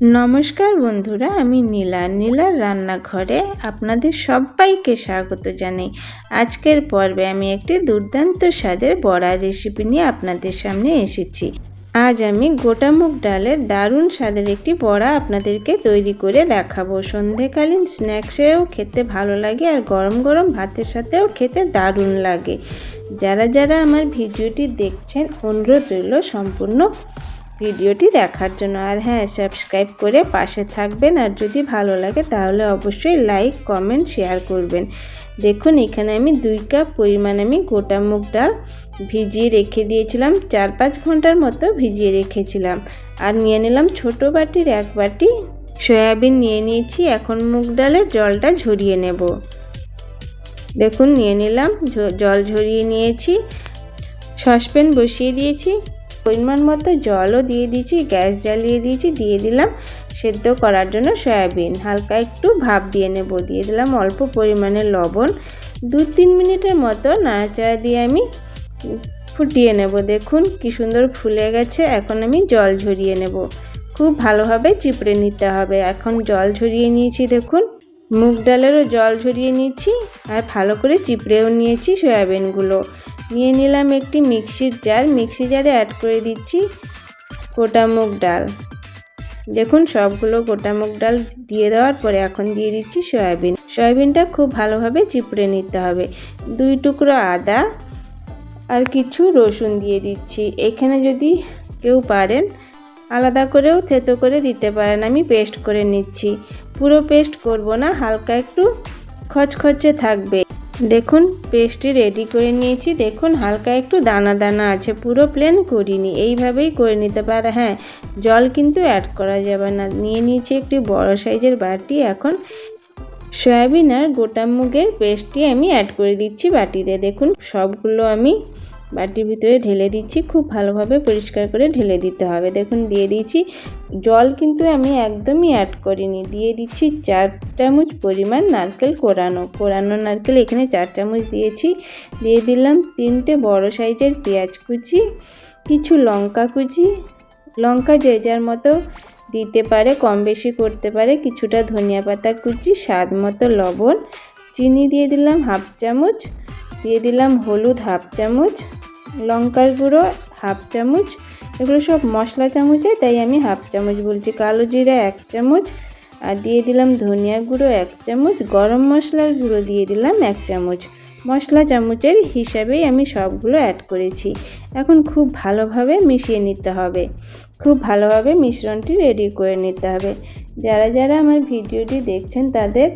নমস্কার বন্ধুরা, আমি নীলা। নীলার রান্নাঘরে আপনাদের সবাইকে স্বাগত জানাই। আজকের পর্বে আমি একটি দুর্দান্ত স্বাদের বড়ার রেসিপি নিয়ে আপনাদের সামনে এসেছি। আজ আমি গোটা মুগ ডালের দারুণ স্বাদের একটি বড়া আপনাদেরকে তৈরি করে দেখাবো। সন্ধেকালীন স্ন্যাক্সেও খেতে ভালো লাগে আর গরম গরম ভাতের সাথেও খেতে দারুণ লাগে। যারা যারা আমার ভিডিওটি দেখছেন, অনুরোধ রইল সম্পূর্ণ ভিডিওটি দেখার জন্য। আর হ্যাঁ সাবস্ক্রাইব করে পাশে থাকবেন। আর যদি ভালো লাগে, তাহলে অবশ্যই লাইক কমেন্ট শেয়ার করবেন। দেখুন, এখানে আমি দুই কাপ পরিমাণ আমি গোটা মুগ ডাল ভিজিয়ে রেখে দিয়েছিলাম। চার পাঁচ ঘণ্টার মতো ভিজিয়ে রেখেছিলাম। আর নিয়ে নিলাম ছোট বাটির এক বাটি সয়াবিন নিয়ে নিয়েছি। এখন মুগ ডালের জলটা ঝরিয়ে নেব। দেখুন, নিয়ে নিলাম জল ঝরিয়ে নিয়েছি। সসপ্যান বসিয়ে দিয়েছি। পরিমাণ মতো জলও দিয়ে দিয়েছি, গ্যাস জ্বালিয়ে দিয়েছি, দিয়ে দিলাম সেদ্ধ করার জন্য সয়াবিন। হালকা একটু ভাপ দিয়ে নেব, দিয়ে দিলাম অল্প পরিমাণে লবণ। দু তিন মিনিটের মতো নাড়াচাড়া দিয়ে আমি ফুটিয়ে নেব। দেখুন কি সুন্দর ফুলে গেছে, এখন আমি জল ঝরিয়ে নেব। খুব ভালোভাবে চিপড়ে নিতে হবে। এখন জল ঝরিয়ে নিয়েছি, দেখুন। মুগ ডালেরও জল ঝরিয়ে নিয়েছি আর ভালো করে চিপড়েও নিয়েছি সয়াবিনগুলো। নিয়ে নিলাম একটি মিক্সির জার। মিক্সি জারে অ্যাড করে দিচ্ছি গোটা মুগ ডাল। দেখুন, সবগুলো গোটা মুগ ডাল দিয়ে দেওয়ার পরে এখন দিয়ে দিচ্ছি সয়াবিন। সয়াবিনটা খুব ভালোভাবে চিপড়ে নিতে হবে। দুই টুকরো আদা আর কিছু রসুন দিয়ে দিচ্ছি। এখানে যদি কেউ পারেন, আলাদা করেও থেতো করে দিতে পারেন। আমি পেস্ট করে নিচ্ছি। পুরো পেস্ট করব না, হালকা একটু খচখচে থাকবে। দেখুন পেস্টটি রেডি করে নিয়েছি। দেখুন, হালকা একটু দানা দানা আছে, পুরো প্লেন করিনি। এইভাবেই করে নিতে পারে হ্যাঁ। জল কিন্তু অ্যাড করা যাবে না। নিয়ে নিয়েছি একটি বড় সাইজের বাটি। এখন সয়াবিন আর গোটা মুগের পেস্টটি আমি অ্যাড করে দিচ্ছি বাটিতে। দেখুন, সবগুলো আমি বাটির ভিতরে ঢেলে দিচ্ছি। খুব ভালোভাবে পরিষ্কার করে ঢেলে দিতে হবে। দেখুন, দিয়ে দিয়েছি জল কিন্তু আমি একদমই অ্যাড করিনি। দিয়ে দিচ্ছি চার চামচ পরিমাণ নারকেল কোরানো। কোরানো নারকেল এখানে চার চামচ দিয়েছি। দিয়ে দিলাম তিনটে বড় সাইজের পেঁয়াজ কুচি, কিছু লঙ্কা কুচি। লঙ্কা যে যার মতো দিতে পারে, কম বেশি করতে পারে, কিছুটা ধনিয়া পাতা কুচি, স্বাদ মতো লবণ, চিনি দিয়ে দিলাম হাফ চামচ। দিয়ে দিলাম হলুদ হাফ চামচ। লঙ্কার গুঁড়ো হাফ চামচ। এগুলো সব মশলা চামচে, তাই আমি হাফ চামচ বলছি কালো জিরা এক চামচ, আর দিয়ে দিলাম ধনিয়া গুঁড়ো এক চামচ, গরম মশলার গুঁড়ো দিয়ে দিলাম এক চামচ। মশলা চামচের হিসাবেই আমি সবগুলো অ্যাড করেছি। এখন খুব ভালোভাবে মিশিয়ে নিতে হবে। খুব ভালোভাবে মিশ্রণটি রেডি করে নিতে হবে। যারা যারা আমার ভিডিওটি দেখছেন তাদের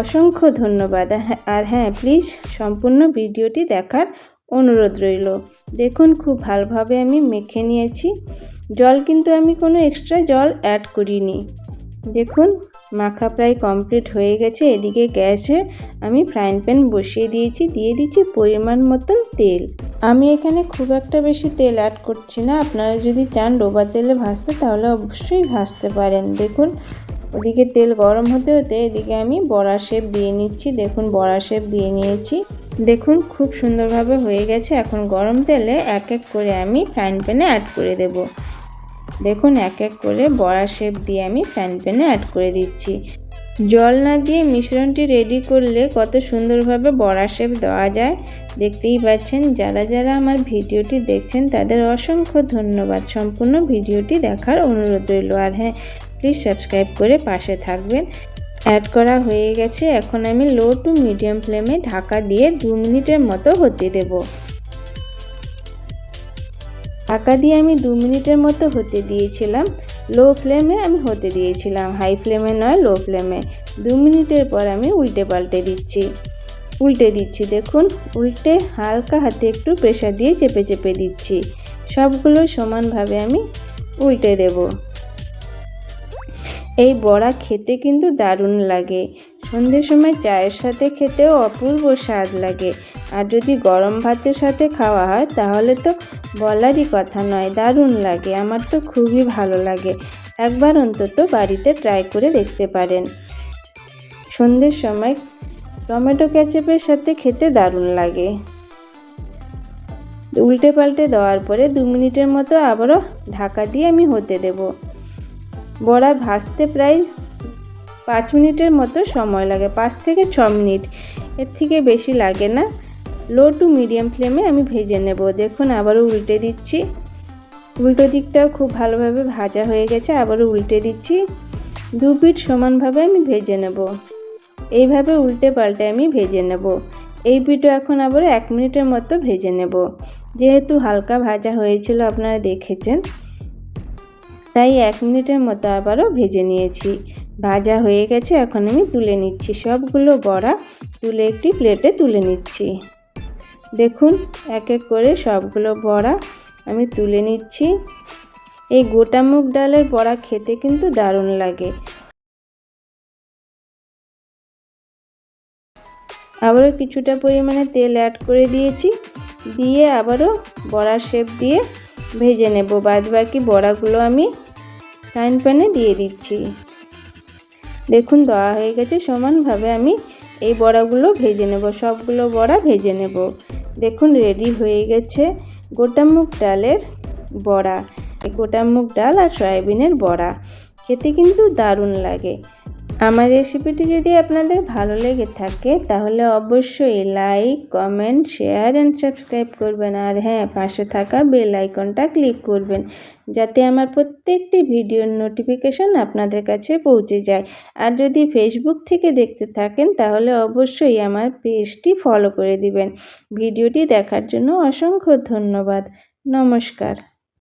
অসংখ্য ধন্যবাদ। আর হ্যাঁ প্লিজ সম্পূর্ণ ভিডিওটি দেখার অনুরোধ রইল। দেখুন, খুব ভালোভাবে আমি মেখে নিয়েছি। জল কিন্তু আমি কোনো এক্সট্রা জল অ্যাড করিনি। দেখুন, মাখা প্রায় কমপ্লিট হয়ে গেছে। এদিকে গ্যাসে আমি ফ্রাইং প্যান বসিয়ে দিয়েছি। দিয়ে দিচ্ছি পরিমাণ মতন তেল। আমি এখানে খুব একটা বেশি তেল অ্যাড করছি না। আপনারা যদি চান ডোবা তেলে ভাজতে, তাহলে অবশ্যই ভাজতে পারেন। দেখুন ওদিকে তেল গরম হতে হতে এদিকে আমি বড়া শেপ দিয়ে নিচ্ছি। দেখুন, বড়া শেপ দিয়ে নিয়েছি। দেখুন, খুব সুন্দরভাবে হয়ে গেছে। এখন গরম তেলে এক এক করে আমি ফ্রাইং প্যানে অ্যাড করে দেব। দেখুন, এক এক করে বড়া শেপ দিয়ে আমি ফ্রাইং প্যানে অ্যাড করে দিচ্ছি। জল না দিয়ে মিশ্রণটি রেডি করলে কত সুন্দরভাবে বড়া শেপ দেওয়া যায়। দেখতেই পাচ্ছেন, যারা যারা আমার ভিডিওটি দেখছেন, তাদের অসংখ্য ধন্যবাদ। সম্পূর্ণ ভিডিওটি দেখার অনুরোধ রইল। আর হ্যাঁ প্লিজ সাবস্ক্রাইব করে পাশে থাকবেন। অ্যাড করা হয়ে গেছে, এখন আমি লো টু মিডিয়াম ফ্লেমে ঢাকা দিয়ে দু মিনিটের মতো হতে দেব। ঢাকা দিয়ে আমি দু মিনিটের মতো হতে দিয়েছিলাম। লো ফ্লেমে আমি হতে দিয়েছিলাম হাই ফ্লেমে নয় লো ফ্লেমে দু মিনিটের পর আমি উল্টে পাল্টে দিচ্ছি। উল্টে দিচ্ছি, দেখুন, উল্টে হালকা হাতে একটু প্রেশার দিয়ে চেপে চেপে দিচ্ছি। সবগুলো সমানভাবে আমি উল্টে দেবো। এই বড়া খেতে কিন্তু দারুণ লাগে। সন্ধ্যের সময় চায়ের সাথে খেতেও অপূর্ব স্বাদ লাগে। আর যদি গরম ভাতের সাথে খাওয়া হয়, তাহলে তো বলারই কথা নয়, দারুণ লাগে। আমার তো খুবই ভালো লাগে। একবার অন্তত বাড়িতে ট্রাই করে দেখতে পারেন। সন্ধ্যের সময় টমেটো ক্যাচেপের সাথে খেতে দারুণ লাগে। উল্টে পাল্টে দেওয়ার পরে দু মিনিটের মতো আবারও ঢাকা দিয়ে আমি হতে দেবো। বড়া ভাজতে প্রায় পাঁচ মিনিটের মতো সময় লাগে, পাঁচ থেকে ছ মিনিট। এর থেকে বেশি লাগে না। লো টু মিডিয়াম ফ্লেমে আমি ভেজে নেব। দেখুন, আবারও উল্টে দিচ্ছি। উল্টো দিকটাও খুব ভালোভাবে ভাজা হয়ে গেছে, আবারও উল্টে দিচ্ছি। দু পিঠ সমানভাবে আমি ভেজে নেব। এইভাবে উল্টে পাল্টে আমি ভেজে নেব। এই পিঠও এখন আবার এক মিনিটের মতো ভেজে নেব। যেহেতু হালকা ভাজা হয়েছিল, আপনারা দেখেছেন। তাই এক মিনিটের মতো আবারও ভেজে নিয়েছি। ভাজা হয়ে গেছে, এখন আমি তুলে নিচ্ছি সবগুলো বড়া। তুলে একটি প্লেটে তুলে নিচ্ছি। দেখুন, এক এক করে সবগুলো বড়া আমি তুলে নিচ্ছি। এই গোটা মুগ ডালের বড়া খেতে কিন্তু দারুণ লাগে। আবারও কিছুটা পরিমাণে তেল অ্যাড করে দিয়েছি। দিয়ে আবারও বড়ার শেপ দিয়ে ভেজে নেব। বাদ বাকি বড়াগুলো আমি ফ্রাইং প্যানে দিয়ে দিচ্ছি। দেখুন, দেওয়া হয়ে গেছে সমানভাবে। আমি এই বড়াগুলো ভেজে নেব, সবগুলো বড়া ভেজে নেব। দেখুন রেডি হয়ে গেছে গোটা মুগ ডালের বড়া। গোটা মুগ ডাল আর সয়াবিনের বড়া। খেতে কিন্তু দারুণ লাগে। আমার রেসিপিটি যদি আপনাদের ভালো লেগে থাকে, তাহলে অবশ্যই like comment share and subscribe করবেন। আর হ্যাঁ পাশে থাকা বেল আইকনটা ক্লিক করবেন। যাতে আমার প্রত্যেকটি ভিডিওর নোটিফিকেশান আপনাদের কাছে পৌঁছে যায়। আর যদি ফেসবুক থেকে দেখতে থাকেন, তাহলে অবশ্যই আমার পেজটি ফলো করে দিবেন। ভিডিওটি দেখার জন্য অসংখ্য ধন্যবাদ। নমস্কার।